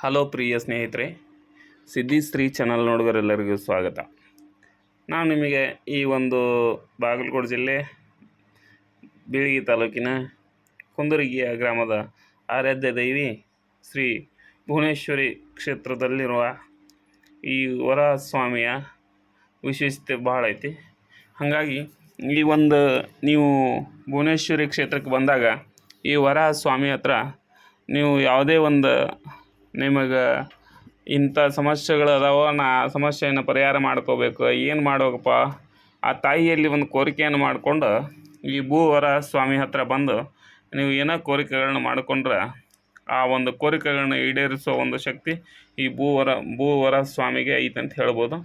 Hello ಪ್ರಿಯ ಸ್ನೇಹಿತರೆ, ಸಿದ್ಧಿ ಸ್ತ್ರೀ ಚಾನಲ್ ನೋಡುಗರೆಲ್ಲರಿಗೂ ಸ್ವಾಗತ. ನಾನು ನಿಮಗೆ ಈ ಒಂದು ಬಾಗಲಕೋಟೆ ಜಿಲ್ಲೆ ಬೀಳಗಿ ತಾಲೂಕಿನ ಕುಂದರಗಿಯ ಗ್ರಾಮದ ಆರಾಧ್ಯ ದೈವಿ ಶ್ರೀ ಭುವನೇಶ್ವರಿ ಕ್ಷೇತ್ರದಲ್ಲಿರುವ ಈ ವರಸ್ವಾಮಿಯ ವಿಶೇಷತೆ ಭಾಳ ಐತಿ. ಹಾಗಾಗಿ ಈ ಒಂದು ನೀವು ಭುವನೇಶ್ವರಿ ಕ್ಷೇತ್ರಕ್ಕೆ ಬಂದಾಗ ಈ ವರ ಸ್ವಾಮಿ ಹತ್ರ ನೀವು ಯಾವುದೇ ಒಂದು ನಿಮಗೆ ಇಂಥ ಸಮಸ್ಯೆಗಳು ಅದಾವ ನಾ ಸಮಸ್ಯೆಯನ್ನು ಪರಿಹಾರ ಮಾಡ್ಕೋಬೇಕು, ಏನು ಮಾಡ್ಬೇಕಪ್ಪ? ಆ ತಾಯಿಯಲ್ಲಿ ಒಂದು ಕೋರಿಕೆಯನ್ನು ಮಾಡಿಕೊಂಡು ಈ ಭೂವರ ಸ್ವಾಮಿ ಹತ್ರ ಬಂದು, ನೀವು ಏನೋ ಕೋರಿಕೆಗಳನ್ನ ಮಾಡಿಕೊಂಡ್ರೆ? ಆ ಒಂದು ಕೋರಿಕೆಗಳನ್ನ ಈಡೇರಿಸೋ ಒಂದು ಶಕ್ತಿ ಈ ಭೂವರ ಭೂವರ ಸ್ವಾಮಿಗೆ ಐತೆ ಅಂತ ಹೇಳ್ಬೋದು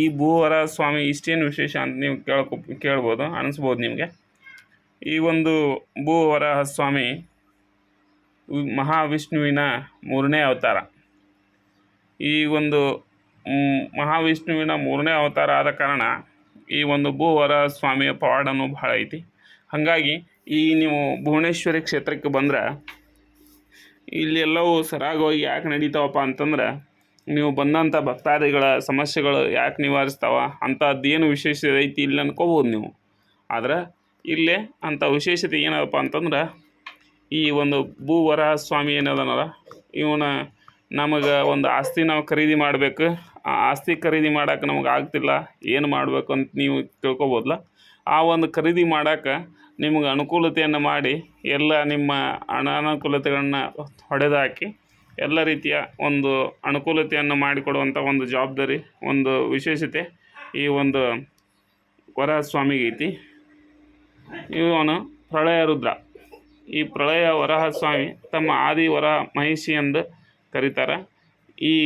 ಈ ಭೂವರ ಸ್ವಾಮಿ ಇಷ್ಟೇನು ವಿಶೇಷ ಅಂತ ನೀವು ಕೇಳ್ಕೊ, ಕೇಳ್ಬೋದು, ಅನಿಸ್ಬೋದು ನಿಮಗೆ? ಈ ಒಂದು ಭೂವರ ಸ್ವಾಮಿ ಮಹಾವಿಷ್ಣುವಿನ ಮೂರನೇ ಅವತಾರ. ಈ ಒಂದು ಮಹಾವಿಷ್ಣುವಿನ ಮೂರನೇ ಅವತಾರ ಆದ ಕಾರಣ ಈ ಒಂದು ಭೂವರ ಸ್ವಾಮಿಯ ಪವಾಡನೂ ಭಾಳ ಐತಿ. ಹಾಗಾಗಿ ಈ ನೀವು ಭುವನೇಶ್ವರಿ ಕ್ಷೇತ್ರಕ್ಕೆ ಬಂದ್ರೆ ಇಲ್ಲಿ ಎಲ್ಲವೂ ಸರಾಗವಾಗಿ ಯಾಕೆ ನಡೀತಾವಪ್ಪ ಅಂತಂದ್ರೆ ನೀವು ಬಂದಂಥ ಭಕ್ತಾದಿಗಳ ಸಮಸ್ಯೆಗಳು ಯಾಕೆ ನಿವಾರಿಸ್ತಾವ ಅಂಥದ್ದೇನು ವಿಶೇಷತೆ ಐತಿ ಇಲ್ಲಿ ಅನ್ಕೋಬೋದು ನೀವು. ಆದರೆ ಇಲ್ಲೇ ಅಂಥ ವಿಶೇಷತೆ ಏನಪ್ಪ ಅಂತಂದ್ರೆ ಈ ಒಂದು ಭೂವರ ಸ್ವಾಮಿ ಏನದನಲ್ಲ, ಇವನ ನಮಗೆ ಒಂದು ಆಸ್ತಿ ನಾವು ಖರೀದಿ ಮಾಡಬೇಕು. ಆ ಆಸ್ತಿ ಖರೀದಿ ಮಾಡೋಕೆ ನಮಗೆ ಆಗ್ತಿಲ್ಲ, ಏನು ಮಾಡಬೇಕು ಅಂತ ನೀವು ತಿಳ್ಕೊಬೋದಲ್ಲ ಆ ಒಂದು ಖರೀದಿ ಮಾಡೋಕೆ ನಿಮಗೆ ಅನುಕೂಲತೆಯನ್ನು ಮಾಡಿ ಎಲ್ಲ ನಿಮ್ಮ ಅನಾನುಕೂಲತೆಗಳನ್ನ ಹೊಡೆದಾಕಿ ಎಲ್ಲ ರೀತಿಯ ಒಂದು ಅನುಕೂಲತೆಯನ್ನು ಮಾಡಿಕೊಡುವಂಥ ಒಂದು ಜವಾಬ್ದಾರಿ, ಒಂದು ವಿಶೇಷತೆ ಈ ಒಂದು ವರಸ್ವಾಮಿಗೈತಿ ಇವನು ಪ್ರಳಯ ರುದ್ರ. ಈ ಪ್ರಳಯ ವರಹ ಸ್ವಾಮಿ ತಮ್ಮ ಆದಿ ವರಹ ಮಹಿಷಿ ಎಂದು ಕರೀತಾರೆ. ಈ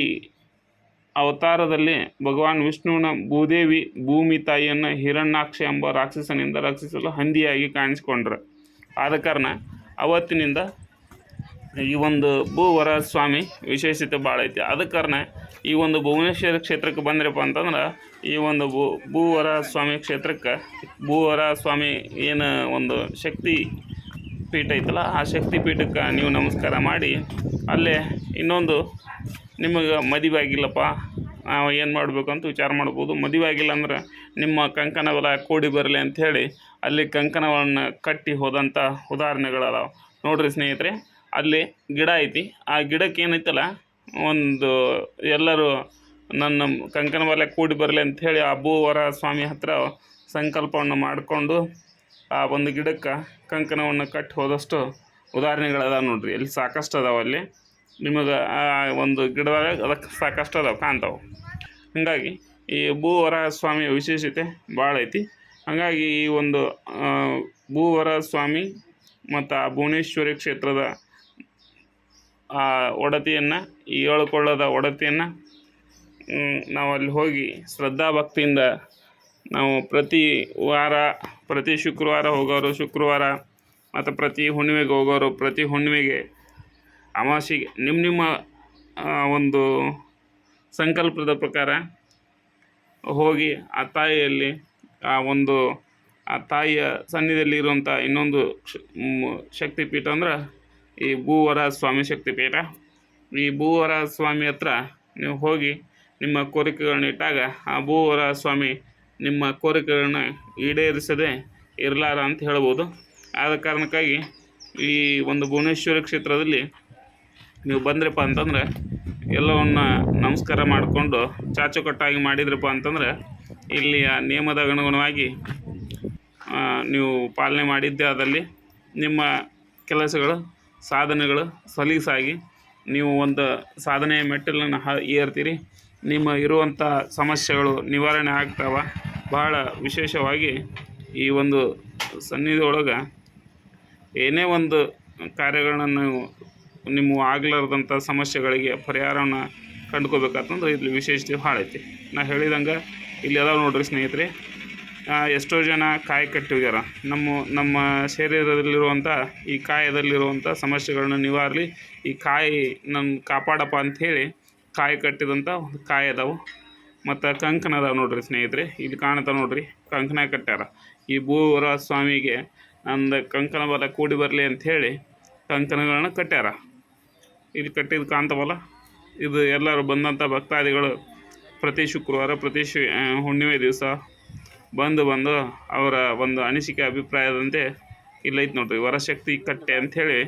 ಅವತಾರದಲ್ಲಿ ಭಗವಾನ್ ವಿಷ್ಣುವಿನ ಭೂದೇವಿ, ಭೂಮಿ ತಾಯಿಯನ್ನು ಹಿರಣ್ಯಾಕ್ಷ ಎಂಬ ರಾಕ್ಷಸನಿಂದ ರಕ್ಷಿಸಲು ಹಂದಿಯಾಗಿ ಕಾಣಿಸಿಕೊಂಡ್ರು. ಆದ ಕಾರಣ ಅವತ್ತಿನಿಂದ ಈ ಒಂದು ಭೂವರ ಸ್ವಾಮಿ ವಿಶೇಷತೆ ಭಾಳ ಐತಿ. ಆದ ಕಾರಣ ಈ ಒಂದು ಭುವನೇಶ್ವರ ಕ್ಷೇತ್ರಕ್ಕೆ ಬಂದ್ರಪ್ಪ ಅಂತಂದ್ರೆ ಈ ಒಂದು ಭೂ ಭೂವರ ಸ್ವಾಮಿ ಕ್ಷೇತ್ರಕ್ಕೆ ಭೂವರ ಸ್ವಾಮಿ ಏನು ಒಂದು ಶಕ್ತಿ ಪೀಠ ಐತಲ್ಲ, ಆ ಶಕ್ತಿ ಪೀಠಕ್ಕೆ ನೀವು ನಮಸ್ಕಾರ ಮಾಡಿ, ಅಲ್ಲೇ ಇನ್ನೊಂದು ನಿಮಗೆ ಮದುವೆ ಆಗಿಲ್ಲಪ್ಪ ಏನು ಮಾಡಬೇಕು ಅಂತ ವಿಚಾರ ಮಾಡ್ಬೋದು. ಮದುವೆ ಆಗಿಲ್ಲ ಅಂದ್ರೆ ನಿಮ್ಮ ಕಂಕಣವೆಲ್ಲ ಕೂಡಿ ಬರಲಿ ಅಂಥೇಳಿ ಅಲ್ಲಿ ಕಂಕಣವನ್ನು ಕಟ್ಟಿ ಹೋದಂಥ ಉದಾಹರಣೆಗಳದಾವೆ. ನೋಡ್ರಿ ಸ್ನೇಹಿತರೆ, ಅಲ್ಲಿ ಗಿಡ ಐತಿ. ಆ ಗಿಡಕ್ಕೆ ಏನೈತಲ್ಲ, ಒಂದು ಎಲ್ಲರೂ ನನ್ನ ಕಂಕಣ ಕೂಡಿ ಬರಲಿ ಅಂಥೇಳಿ ಆ ಭೂವರ ಸ್ವಾಮಿ ಹತ್ರ ಸಂಕಲ್ಪವನ್ನು ಮಾಡಿಕೊಂಡು ಆ ಒಂದು ಗಿಡಕ್ಕೆ ಕಂಕಣವನ್ನು ಕಟ್ಟಿ ಹೋದಷ್ಟು ಉದಾಹರಣೆಗಳದಾವ ನೋಡ್ರಿ. ಅಲ್ಲಿ ಸಾಕಷ್ಟು ಅದಾವ ಅಲ್ಲಿ. ನಿಮಗೆ ಆ ಒಂದು ಗಿಡದಾಗ ಅದಕ್ಕೆ ಸಾಕಷ್ಟು ಅದಾವ, ಕಾಣ್ತಾವೆ. ಹಾಗಾಗಿ ಈ ಭೂವರ ಸ್ವಾಮಿಯ ವಿಶೇಷತೆ ಭಾಳ ಐತಿ. ಹಾಗಾಗಿ ಈ ಒಂದು ಭೂವರ ಸ್ವಾಮಿ ಮತ್ತು ಆ ಭುವನೇಶ್ವರಿ ಕ್ಷೇತ್ರದ ಆ ಒಡತಿಯನ್ನು, ಈ ಏಳುಕೊಳ್ಳದ ಒಡತಿಯನ್ನು ನಾವು ಅಲ್ಲಿ ಹೋಗಿ ಶ್ರದ್ಧಾ ಭಕ್ತಿಯಿಂದ ನಾವು ಪ್ರತಿ ವಾರ, ಪ್ರತಿ ಶುಕ್ರವಾರ ಹೋಗೋರು ಶುಕ್ರವಾರ, ಮತ್ತು ಪ್ರತಿ ಹುಣ್ಣಿಮೆಗೆ ಹೋಗೋರು ಪ್ರತಿ ಹುಣ್ಣಿಮೆಗೆ ಅಮಾವಾಸೆಗೆ ನಿಮ್ಮ ನಿಮ್ಮ ಒಂದು ಸಂಕಲ್ಪದ ಪ್ರಕಾರ ಹೋಗಿ ಆ ತಾಯಿಯಲ್ಲಿ ಆ ಒಂದು, ಆ ತಾಯಿಯ ಸನ್ನಿಧಿಯಲ್ಲಿ ಇರುವಂಥ ಇನ್ನೊಂದು ಶಕ್ತಿಪೀಠ ಅಂದ್ರೆ ಈ ಭೂವರ ಸ್ವಾಮಿ ಶಕ್ತಿಪೀಠ. ಈ ಭೂವರ ಸ್ವಾಮಿ ಹತ್ರ ನೀವು ಹೋಗಿ ನಿಮ್ಮ ಕೋರಿಕೆಗಳನ್ನ ಇಟ್ಟಾಗ ಆ ಭೂವರ ಸ್ವಾಮಿ ನಿಮ್ಮ ಕೋರಿಕೆಗಳನ್ನ ಈಡೇರಿಸದೆ ಇರಲಾರ ಅಂತ ಹೇಳ್ಬೋದು. ಆದ ಕಾರಣಕ್ಕಾಗಿ ಈ ಒಂದು ಭುವನೇಶ್ವರಿ ಕ್ಷೇತ್ರದಲ್ಲಿ ನೀವು ಬಂದ್ರಪ್ಪ ಅಂತಂದ್ರೆ ಎಲ್ಲವನ್ನ ನಮಸ್ಕಾರ ಮಾಡಿಕೊಂಡು ಚಾಚುಕಟ್ಟಾಗಿ ಮಾಡಿದ್ರಪ್ಪ ಅಂತಂದ್ರೆ ಇಲ್ಲಿಯ ನಿಯಮದ ಅನುಗುಣವಾಗಿ ನೀವು ಪಾಲನೆ ಮಾಡಿದ್ದೇ ಅದರಲ್ಲಿ ನಿಮ್ಮ ಕೆಲಸಗಳು, ಸಾಧನೆಗಳು ಸಲೀಸಾಗಿ ನೀವು ಒಂದು ಸಾಧನೆಯ ಮೆಟ್ಟಿಲನ್ನು ಹ ಏರ್ತೀರಿ. ನಿಮ್ಮ ಇರುವಂಥ ಸಮಸ್ಯೆಗಳು ನಿವಾರಣೆ ಆಗ್ತಾವ. ಬಹಳ ವಿಶೇಷವಾಗಿ ಈ ಒಂದು ಸನ್ನಿಧಿ ಒಳಗೆ ಏನೇ ಒಂದು ಕಾರ್ಯಗಳನ್ನ ನೀವು, ನಿಮ್ಮ ಆಗ್ಲಾರ್ದಂಥ ಸಮಸ್ಯೆಗಳಿಗೆ ಪರಿಹಾರವನ್ನು ಕಂಡುಕೋಬೇಕಂತಂದ್ರೆ ಇಲ್ಲಿ ವಿಶೇಷತೆ ಭಾಳ ಐತಿ. ನಾ ಹೇಳಿದಂಗೆ ಇಲ್ಲಿ ಅದಾವ ನೋಡ್ರಿ ಸ್ನೇಹಿತರೆ ಎಷ್ಟೋ ಜನ ಕಾಯಿ ಕಟ್ಟಿದ್ಯಾರ ನಮ್ಮ ನಮ್ಮ ಶರೀರದಲ್ಲಿರುವಂಥ ಈ ಕಾಯದಲ್ಲಿರುವಂಥ ಸಮಸ್ಯೆಗಳನ್ನ ನಿವಾರಲಿ ಈ ಕಾಯಿ ನನ್ನ ಕಾಪಾಡಪ್ಪ ಅಂಥೇಳಿ ಕಾಯಿ ಕಟ್ಟಿದಂಥ ಕಾಯಿ ಅದಾವು. ಮತ್ತು ಕಂಕಣ ಅದಾವ ನೋಡ್ರಿ ಸ್ನೇಹಿತರೆ, ಇಲ್ಲಿ ಕಾಣ್ತಾವ ನೋಡ್ರಿ ಕಂಕಣ ಕಟ್ಟ್ಯಾರ ಈ ಭೂವರ ಸ್ವಾಮಿಗೆ ನಂದು ಕಂಕಣ ಬಲ ಕೂಡಿ ಬರಲಿ ಅಂಥೇಳಿ ಕಂಕಣಗಳನ್ನ ಕಟ್ಟ್ಯಾರ ಇಲ್ಲಿ ಕಟ್ಟಿದ ಕಾಣ್ತಾವಲ್ಲ ಇದು ಎಲ್ಲರೂ ಬಂದಂಥ ಭಕ್ತಾದಿಗಳು ಪ್ರತಿ ಶುಕ್ರವಾರ, ಪ್ರತಿ ಶು ಹುಣ್ಣಿಮೆ ದಿವಸ ಬಂದು ಬಂದು ಅವರ ಒಂದು ಅನಿಸಿಕೆ ಅಭಿಪ್ರಾಯದಂತೆ ಇಲ್ಲೈತೆ ನೋಡ್ರಿ, ವರಶಕ್ತಿ ಕಟ್ಟೆ ಅಂಥೇಳಿ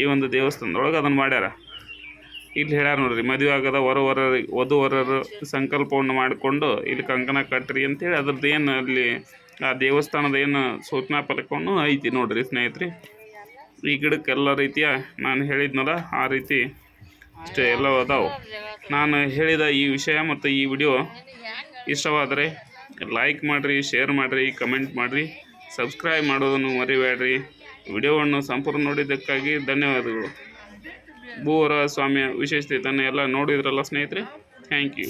ಈ ಒಂದು ದೇವಸ್ಥಾನದೊಳಗೆ ಅದನ್ನು ಮಾಡ್ಯಾರ. ಇಲ್ಲಿ ಹೇಳ್ಯಾರ ನೋಡ್ರಿ, ಮದುವೆ ಆಗದ ವರ ವರ ವಧು ವರರು ಸಂಕಲ್ಪವನ್ನು ಮಾಡಿಕೊಂಡು ಇಲ್ಲಿ ಕಂಕಣ ಕಟ್ರಿ ಅಂತೇಳಿ ಅದ್ರದ್ದು ಏನು ಅಲ್ಲಿ, ಆ ದೇವಸ್ಥಾನದ ಏನು ಸೂಚನಾ ಫಲಕವನ್ನು ಐತಿ ನೋಡ್ರಿ ಸ್ನೇಹಿತರೆ. ಈ ಗಿಡಕ್ಕೆಲ್ಲ ರೀತಿಯ ನಾನು ಹೇಳಿದ್ನಲ್ಲ, ಆ ರೀತಿ ಅಷ್ಟೇ ಎಲ್ಲ ಅದಾವೆ. ನಾನು ಹೇಳಿದ ಈ ವಿಷಯ ಮತ್ತು ಈ ವಿಡಿಯೋ ಇಷ್ಟವಾದರೆ ಲೈಕ್ ಮಾಡಿರಿ ಶೇರ್ ಮಾಡಿರಿ ಕಮೆಂಟ್ ಮಾಡಿರಿ ಸಬ್ಸ್ಕ್ರೈಬ್ ಮಾಡೋದನ್ನು ಮರಿಬೇಡ್ರಿ. ವಿಡಿಯೋವನ್ನು ಸಂಪೂರ್ಣ ನೋಡಿದ್ದಕ್ಕಾಗಿ ಧನ್ಯವಾದಗಳು. ಭೂವರ ಸ್ವಾಮಿಯ ವಿಶೇಷತೆ ಇದನ್ನು ಎಲ್ಲ ನೋಡಿದ್ರಲ್ಲ ಸ್ನೇಹಿತರೆ ಥ್ಯಾಂಕ್ ಯು